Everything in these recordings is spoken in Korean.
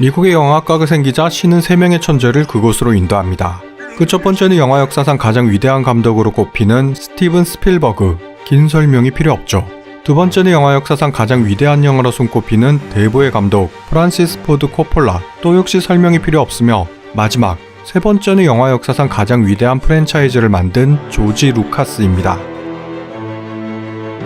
미국의 영화학과가 생기자 신은 3명의 천재를 그곳으로 인도합니다. 그 첫 번째는 영화 역사상 가장 위대한 감독으로 꼽히는 스티븐 스필버그. 긴 설명이 필요 없죠. 두 번째는 영화 역사상 가장 위대한 영화로 손꼽히는 대부의 감독 프란시스 포드 코폴라. 또 역시 설명이 필요 없으며 마지막 세 번째는 영화 역사상 가장 위대한 프랜차이즈를 만든 조지 루카스입니다.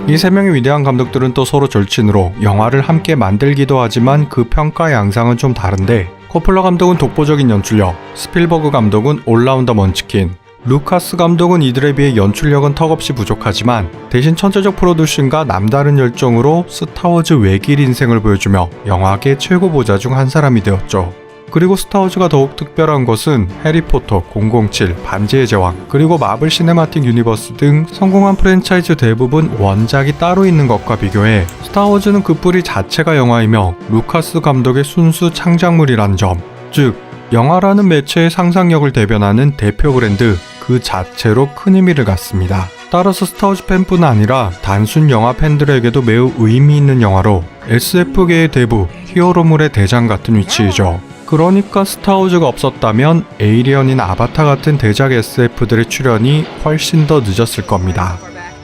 이 세 명의 위대한 감독들은 또 서로 절친으로 영화를 함께 만들기도 하지만 그 평가 양상은 좀 다른데 코폴라 감독은 독보적인 연출력, 스필버그 감독은 올라운더 먼치킨, 루카스 감독은 이들에 비해 연출력은 턱없이 부족하지만 대신 천재적 프로듀싱과 남다른 열정으로 스타워즈 외길 인생을 보여주며 영화계 최고 보자 중 한 사람이 되었죠. 그리고 스타워즈가 더욱 특별한 것은 해리포터, 007, 반지의 제왕, 그리고 마블 시네마틱 유니버스 등 성공한 프랜차이즈 대부분 원작이 따로 있는 것과 비교해 스타워즈는 그 뿌리 자체가 영화이며 루카스 감독의 순수 창작물이라는 점, 즉 영화라는 매체의 상상력을 대변하는 대표 브랜드 그 자체로 큰 의미를 갖습니다. 따라서 스타워즈 팬뿐 아니라 단순 영화 팬들에게도 매우 의미 있는 영화로 SF계의 대부, 히어로물의 대장 같은 위치이죠. 그러니까 스타워즈가 없었다면 에이리언이나 아바타 같은 대작 SF들의 출연이 훨씬 더 늦었을 겁니다.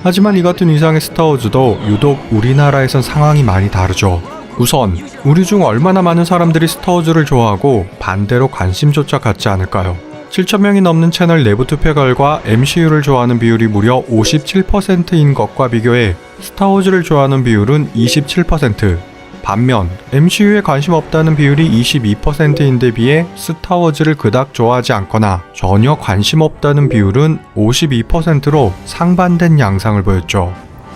하지만 이 같은 이상의 스타워즈도 유독 우리나라에선 상황이 많이 다르죠. 우선 우리 중 얼마나 많은 사람들이 스타워즈를 좋아하고 반대로 관심조차 갖지 않을까요? 7천명이 넘는 채널 내부 투표 결과 MCU를 좋아하는 비율이 무려 57%인 것과 비교해 스타워즈를 좋아하는 비율은 27%. 반면 MCU에 관심 없다는 비율이 22%인데 비해 스타워즈를 그닥 좋아하지 않거나 전혀 관심 없다는 비율은 52%로 상반된 양상을 보였죠.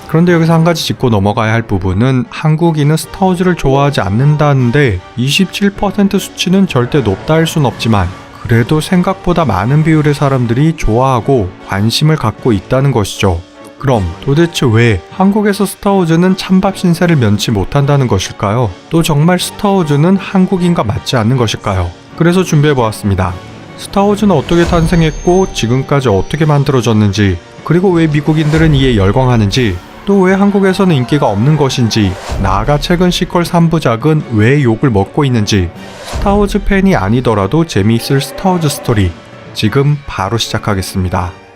그런데 여기서 한 가지 짚고 넘어가야 할 부분은 한국인은 스타워즈를 좋아하지 않는다는데 27% 수치는 절대 높다 할 순 없지만 그래도 생각보다 많은 비율의 사람들이 좋아하고 관심을 갖고 있다는 것이죠. 그럼 도대체 왜 한국에서 스타워즈는 찬밥 신세를 면치 못한다는 것일까요? 또 정말 스타워즈는 한국인과 맞지 않는 것일까요? 그래서 준비해 보았습니다. 스타워즈는 어떻게 탄생했고 지금까지 어떻게 만들어졌는지 그리고 왜 미국인들은 이에 열광하는지 또 왜 한국에서는 인기가 없는 것인지 나아가 최근 시퀄 3부작은 왜 욕을 먹고 있는지 스타워즈 팬이 아니더라도 재미있을 스타워즈 스토리 지금 바로 시작하겠습니다.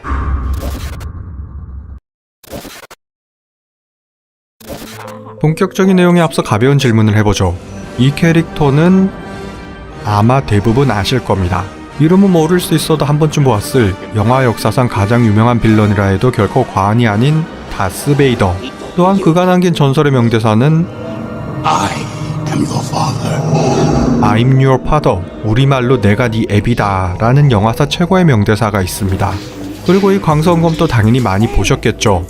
본격적인 내용에 앞서 가벼운 질문을 해보죠. 이 캐릭터는 아마 대부분 아실 겁니다. 이름은 모를 수 있어도 한 번쯤 보았을 영화 역사상 가장 유명한 빌런이라 해도 결코 과언이 아닌 다스 베이더. 또한 그가 남긴 전설의 명대사는 I am your father. I'm your father. 우리말로 내가 네 애비다. 라는 영화사 최고의 명대사가 있습니다. 그리고 이 광선검도 당연히 많이 보셨겠죠.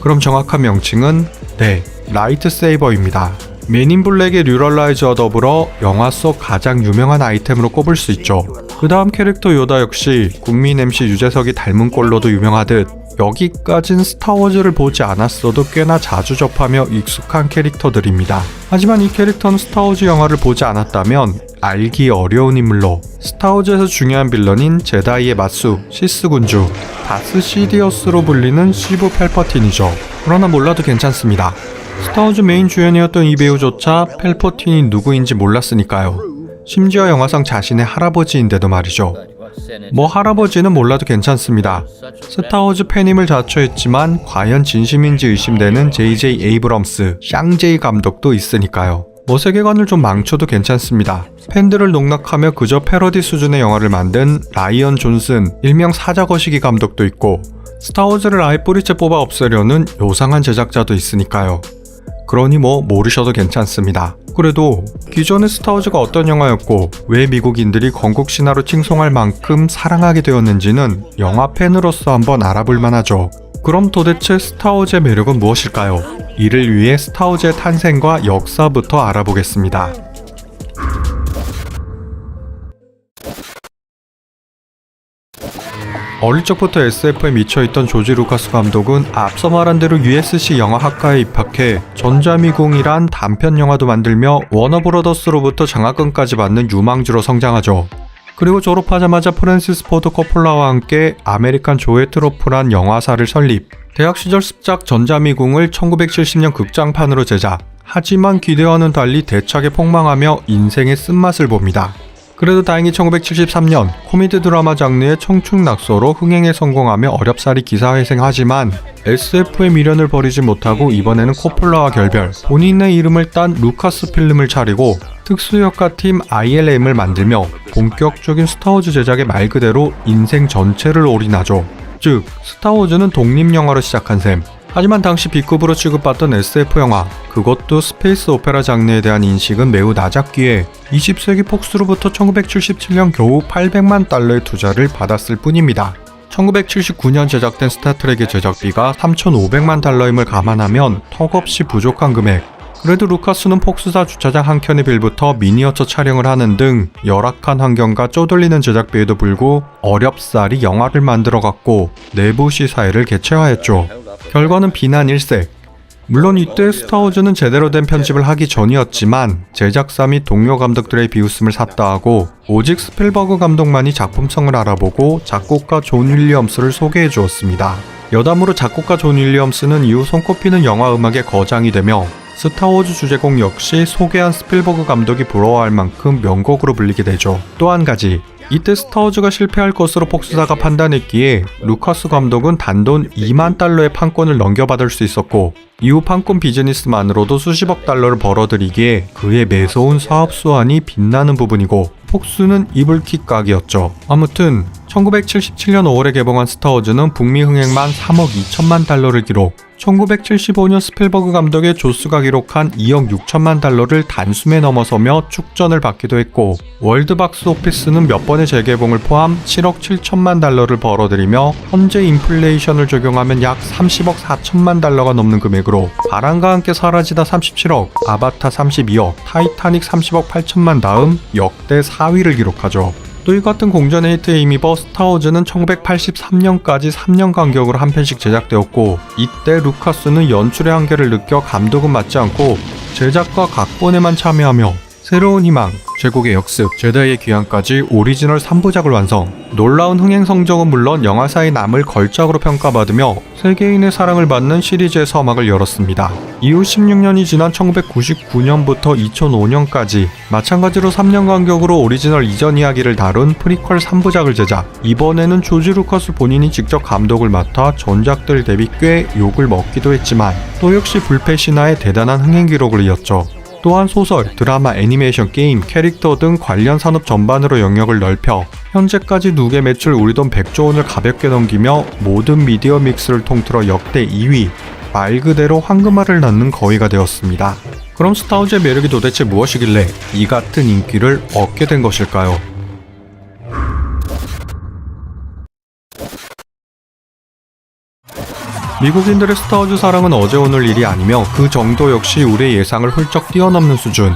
그럼 정확한 명칭은 네, 라이트 세이버입니다. 맨인 블랙의 류럴라이저와 더불어 영화 속 가장 유명한 아이템으로 꼽을 수 있죠. 그 다음 캐릭터 요다 역시 국민 MC 유재석이 닮은 꼴로도 유명하듯 여기까진 스타워즈를 보지 않았어도 꽤나 자주 접하며 익숙한 캐릭터들입니다. 하지만 이 캐릭터는 스타워즈 영화를 보지 않았다면 알기 어려운 인물로 스타워즈에서 중요한 빌런인 제다이의 맞수 시스 군주 다스 시디어스로 불리는 시브 펠퍼틴이죠. 그러나 몰라도 괜찮습니다. 스타워즈 메인 주연이었던 이 배우조차 펠퍼틴이 누구인지 몰랐으니까요. 심지어 영화상 자신의 할아버지인데도 말이죠. 뭐 할아버지는 몰라도 괜찮습니다. 스타워즈 팬임을 자처했지만 과연 진심인지 의심되는 JJ 에이브럼스, 샹제이 감독도 있으니까요. 뭐 세계관을 좀 망쳐도 괜찮습니다. 팬들을 농락하며 그저 패러디 수준의 영화를 만든 라이언 존슨, 일명 사자 거시기 감독도 있고 스타워즈를 아예 뿌리째 뽑아 없애려는 요상한 제작자도 있으니까요. 그러니 뭐 모르셔도 괜찮습니다. 그래도 기존의 스타워즈가 어떤 영화였고 왜 미국인들이 건국 신화로 칭송할 만큼 사랑하게 되었는지는 영화 팬으로서 한번 알아볼 만하죠. 그럼 도대체 스타워즈의 매력은 무엇일까요? 이를 위해 스타워즈의 탄생과 역사부터 알아보겠습니다. 어릴 적부터 SF에 미쳐있던 조지 루카스 감독은 앞서 말한 대로 USC 영화학과에 입학해 전자미궁이란 단편 영화도 만들며 워너브로더스로부터 장학금까지 받는 유망주로 성장하죠. 그리고 졸업하자마자 프랜시스 포드 코폴라와 함께 아메리칸 조에 트로프란 영화사를 설립. 대학 시절 습작 전자미궁을 1970년 극장판으로 제작. 하지만 기대와는 달리 대차게 폭망하며 인생의 쓴맛을 봅니다. 그래도 다행히 1973년 코미디 드라마 장르의 청춘 낙서로 흥행에 성공하며 어렵사리 기사회생하지만 SF의 미련을 버리지 못하고 이번에는 코폴라와 결별, 본인의 이름을 딴 루카스 필름을 차리고 특수효과 팀 ILM을 만들며 본격적인 스타워즈 제작의 말 그대로 인생 전체를 올인하죠. 즉, 스타워즈는 독립영화로 시작한 셈. 하지만 당시 B급으로 취급받던 SF 영화, 그것도 스페이스 오페라 장르에 대한 인식은 매우 낮았기에 20세기 폭스로부터 1977년 겨우 800만 달러의 투자를 받았을 뿐입니다. 1979년 제작된 스타트rek의 제작비가 3,500만 달러임을 감안하면 턱없이 부족한 금액. 그래도 루카스는 폭스사 주차장 한 켠의 빌부터 미니어처 촬영을 하는 등 열악한 환경과 쪼들리는 제작비에도 불구 어렵사리 영화를 만들어갔고 내부 시사회를 개최하였죠. 결과는 비난 일색. 물론 이때 스타워즈는 제대로 된 편집을 하기 전이었지만 제작사 및 동료 감독들의 비웃음을 샀다 하고 오직 스필버그 감독만이 작품성을 알아보고 작곡가 존 윌리엄스를 소개해 주었습니다. 여담으로 작곡가 존 윌리엄스는 이후 손꼽히는 영화 음악의 거장이 되며 스타워즈 주제곡 역시 소개한 스필버그 감독이 부러워할 만큼 명곡으로 불리게 되죠. 또 한 가지 이때 스타워즈가 실패할 것으로 폭스사가 판단했기에 루카스 감독은 단돈 2만 달러의 판권을 넘겨받을 수 있었고 이후 판권 비즈니스만으로도 수십억 달러를 벌어들이기에 그의 매서운 사업 수완이 빛나는 부분이고 폭스는 이불킥 각이었죠. 아무튼 1977년 5월에 개봉한 스타워즈는 북미 흥행만 3억 2천만 달러를 기록 1975년 스필버그 감독의 조스가 기록한 2억 6천만 달러를 단숨에 넘어서며 축전을 받기도 했고 월드박스 오피스는 몇 번의 재개봉을 포함 7억 7천만 달러를 벌어들이며 현재 인플레이션을 적용하면 약 30억 4천만 달러가 넘는 금액으로 바람과 함께 사라지다 37억, 아바타 32억, 타이타닉 30억 8천만 다음 역대 4위를 기록하죠. 또 이 같은 공전의 히트에 힘입어 스타워즈는 1983년까지 3년 간격으로 한 편씩 제작되었고 이때 루카스는 연출의 한계를 느껴 감독은 맡지 않고 제작과 각본에만 참여하며 새로운 희망, 제국의 역습, 제다의 귀환까지 오리지널 3부작을 완성. 놀라운 흥행 성적은 물론 영화사의 남을 걸작으로 평가받으며 세계인의 사랑을 받는 시리즈의 서막을 열었습니다. 이후 16년이 지난 1999년부터 2005년까지 마찬가지로 3년 간격으로 오리지널 이전 이야기를 다룬 프리퀄 3부작을 제작. 이번에는 조지 루카스 본인이 직접 감독을 맡아 전작들 대비 꽤 욕을 먹기도 했지만 또 역시 불패 신화의 대단한 흥행 기록을 이었죠. 또한 소설, 드라마, 애니메이션, 게임, 캐릭터 등 관련 산업 전반으로 영역을 넓혀 현재까지 누계 매출 우리 돈 100조 원을 가볍게 넘기며 모든 미디어 믹스를 통틀어 역대 2위, 말 그대로 황금알을 낳는 거위가 되었습니다. 그럼 스타워즈의 매력이 도대체 무엇이길래 이 같은 인기를 얻게 된 것일까요? 미국인들의 스타워즈 사랑은 어제 오늘 일이 아니며 그 정도 역시 우리의 예상을 훌쩍 뛰어넘는 수준.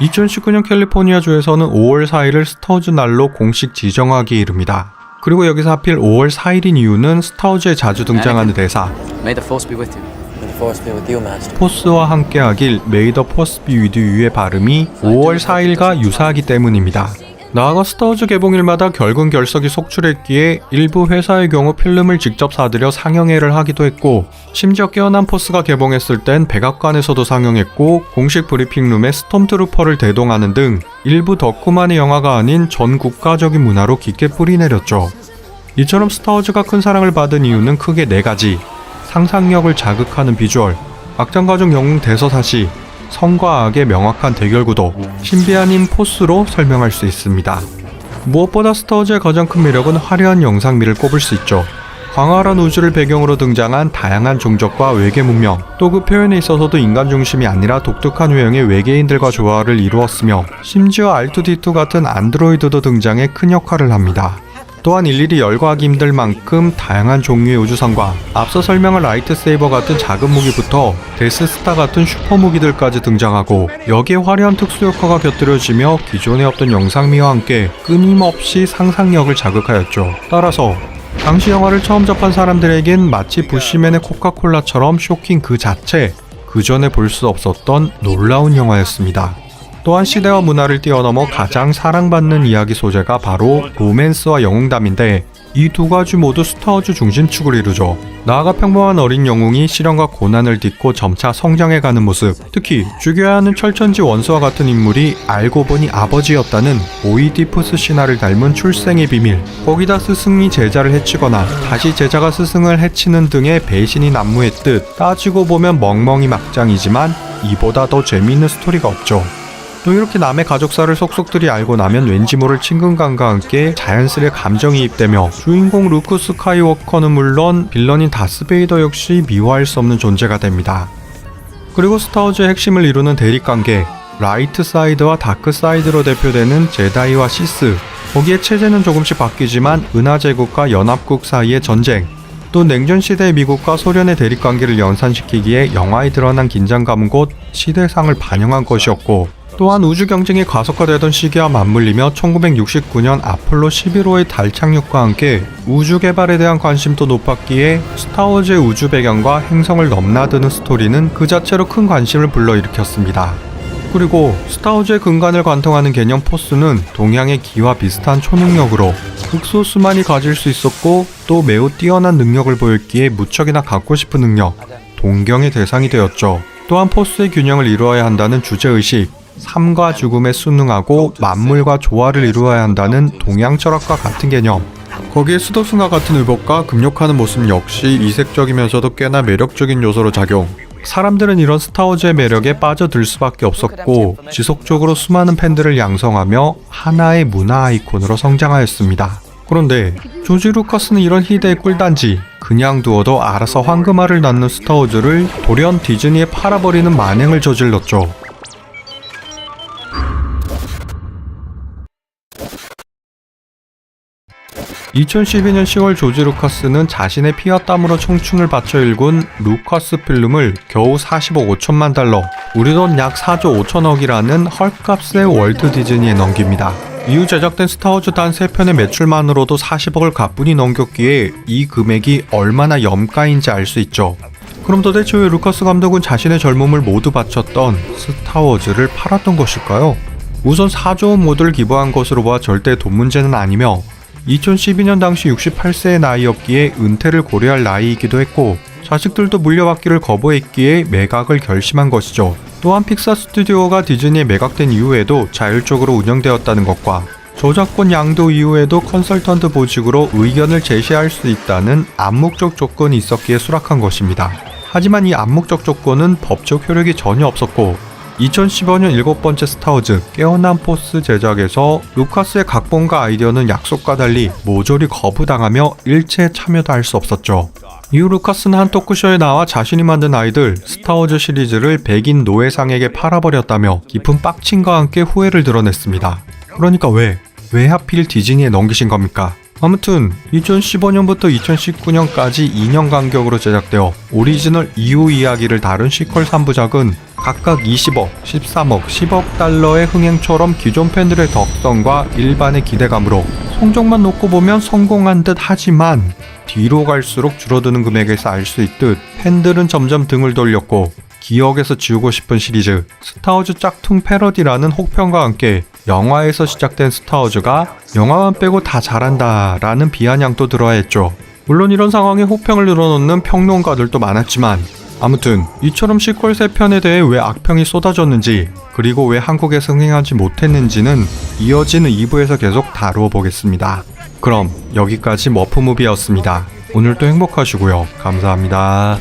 2019년 캘리포니아주에서는 5월 4일을 스타워즈 날로 공식 지정하기에 이릅니다. 그리고 여기서 하필 5월 4일인 이유는 스타워즈에 자주 등장하는 대사 May the force be with you. May the force be with you, Master. 포스와 함께하길 메이 더 포스 비 위드 유의 발음이 5월 4일과 유사하기 때문입니다. 나아가 스타워즈 개봉일마다 결근 결석이 속출했기에 일부 회사의 경우 필름을 직접 사들여 상영회를 하기도 했고 심지어 깨어난 포스가 개봉했을 땐 백악관에서도 상영했고 공식 브리핑룸에 스톰트루퍼를 대동하는 등 일부 덕후만의 영화가 아닌 전 국가적인 문화로 깊게 뿌리내렸죠. 이처럼 스타워즈가 큰 사랑을 받은 이유는 크게 네 가지 상상력을 자극하는 비주얼, 악장가족 영웅 대서사시, 성과 악의 명확한 대결 구도, 신비한 힘 포스로 설명할 수 있습니다. 무엇보다 스타워즈의 가장 큰 매력은 화려한 영상미를 꼽을 수 있죠. 광활한 우주를 배경으로 등장한 다양한 종족과 외계 문명, 또 그 표현에 있어서도 인간 중심이 아니라 독특한 유형의 외계인들과 조화를 이루었으며 심지어 R2D2 같은 안드로이드도 등장해 큰 역할을 합니다. 또한 일일이 열거하기 힘들 만큼 다양한 종류의 우주선과 앞서 설명한 라이트세이버 같은 작은 무기부터 데스스타 같은 슈퍼 무기들까지 등장하고 여기에 화려한 특수 효과가 곁들여지며 기존에 없던 영상미와 함께 끊임없이 상상력을 자극하였죠. 따라서 당시 영화를 처음 접한 사람들에겐 마치 부시맨의 코카콜라처럼 쇼킹 그 자체, 그 전에 볼 수 없었던 놀라운 영화였습니다. 또한 시대와 문화를 뛰어넘어 가장 사랑받는 이야기 소재가 바로 로맨스와 영웅담인데 이 두 가지 모두 스타워즈 중심축을 이루죠. 나아가 평범한 어린 영웅이 시련과 고난을 딛고 점차 성장해가는 모습, 특히 죽여야 하는 철천지 원수와 같은 인물이 알고 보니 아버지였다는 오이디푸스 신화를 닮은 출생의 비밀, 거기다 스승이 제자를 해치거나 다시 제자가 스승을 해치는 등의 배신이 난무했듯 따지고 보면 멍멍이 막장이지만 이보다 더 재미있는 스토리가 없죠. 또 이렇게 남의 가족사를 속속들이 알고 나면 왠지 모를 친근감과 함께 자연스레 감정이입되며 주인공 루크 스카이워커는 물론 빌런인 다스베이더 역시 미워할 수 없는 존재가 됩니다. 그리고 스타워즈의 핵심을 이루는 대립관계 라이트 사이드와 다크 사이드로 대표되는 제다이와 시스 거기에 체제는 조금씩 바뀌지만 은하제국과 연합국 사이의 전쟁 또 냉전 시대의 미국과 소련의 대립 관계를 연산시키기에 영화에 드러난 긴장감은 곧 시대상을 반영한 것이었고 또한 우주 경쟁이 가속화되던 시기와 맞물리며 1969년 아폴로 11호의 달 착륙과 함께 우주 개발에 대한 관심도 높았기에 스타워즈의 우주 배경과 행성을 넘나드는 스토리는 그 자체로 큰 관심을 불러일으켰습니다. 그리고 스타워즈의 근간을 관통하는 개념 포스는 동양의 기와 비슷한 초능력으로 극소수만이 가질 수 있었고 또 매우 뛰어난 능력을 보였기에 무척이나 갖고 싶은 능력, 동경의 대상이 되었죠. 또한 포스의 균형을 이루어야 한다는 주제의식, 삶과 죽음에 순응하고 만물과 조화를 이루어야 한다는 동양 철학과 같은 개념. 거기에 수도승과 같은 의복과 금욕하는 모습 역시 이색적이면서도 꽤나 매력적인 요소로 작용. 사람들은 이런 스타워즈의 매력에 빠져들 수밖에 없었고 지속적으로 수많은 팬들을 양성하며 하나의 문화 아이콘으로 성장하였습니다. 그런데 조지 루카스는 이런 희대의 꿀단지 그냥 두어도 알아서 황금알을 낳는 스타워즈를 돌연 디즈니에 팔아버리는 만행을 저질렀죠. 2012년 10월 조지 루카스는 자신의 피와 땀으로 청춘을 바쳐 일군 루카스 필름을 겨우 40억 5천만 달러, 우리 돈 약 4조 5천억이라는 헐값의 월트 디즈니에 넘깁니다. 이후 제작된 스타워즈 단 3편의 매출만으로도 40억을 가뿐히 넘겼기에 이 금액이 얼마나 염가인지 알 수 있죠. 그럼 도대체 왜 루카스 감독은 자신의 젊음을 모두 바쳤던 스타워즈를 팔았던 것일까요? 우선 4조 원 모두를 기부한 것으로 봐 절대 돈 문제는 아니며 2012년 당시 68세의 나이였기에 은퇴를 고려할 나이이기도 했고 자식들도 물려받기를 거부했기에 매각을 결심한 것이죠. 또한 픽사 스튜디오가 디즈니에 매각된 이후에도 자율적으로 운영되었다는 것과 저작권 양도 이후에도 컨설턴트 보직으로 의견을 제시할 수 있다는 암묵적 조건이 있었기에 수락한 것입니다. 하지만 이 암묵적 조건은 법적 효력이 전혀 없었고 2015년 일곱 번째 스타워즈 깨어난 포스 제작에서 루카스의 각본과 아이디어는 약속과 달리 모조리 거부당하며 일체 참여도 할 수 없었죠. 이후 루카스는 한 토크쇼에 나와 자신이 만든 아이들 스타워즈 시리즈를 백인 노예상에게 팔아버렸다며 깊은 빡침과 함께 후회를 드러냈습니다. 그러니까 왜? 왜 하필 디즈니에 넘기신 겁니까? 아무튼 2015년부터 2019년까지 2년 간격으로 제작되어 오리지널 이후 이야기를 다룬 시퀄 3부작은 각각 20억, 13억, 10억 달러의 흥행처럼 기존 팬들의 덕성과 일반의 기대감으로 성적만 놓고 보면 성공한 듯 하지만 뒤로 갈수록 줄어드는 금액에서 알 수 있듯 팬들은 점점 등을 돌렸고 기억에서 지우고 싶은 시리즈 스타워즈 짝퉁 패러디라는 혹평과 함께 영화에서 시작된 스타워즈가 영화만 빼고 다 잘한다 라는 비아냥도 들어야 했죠. 물론 이런 상황에 혹평을 늘어놓는 평론가들도 많았지만 아무튼 이처럼 시퀄 3편에 대해 왜 악평이 쏟아졌는지 그리고 왜 한국에 승행하지 못했는지는 이어지는 2부에서 계속 다루어 보겠습니다. 그럼 여기까지 머프무비였습니다. 오늘도 행복하시고요. 감사합니다.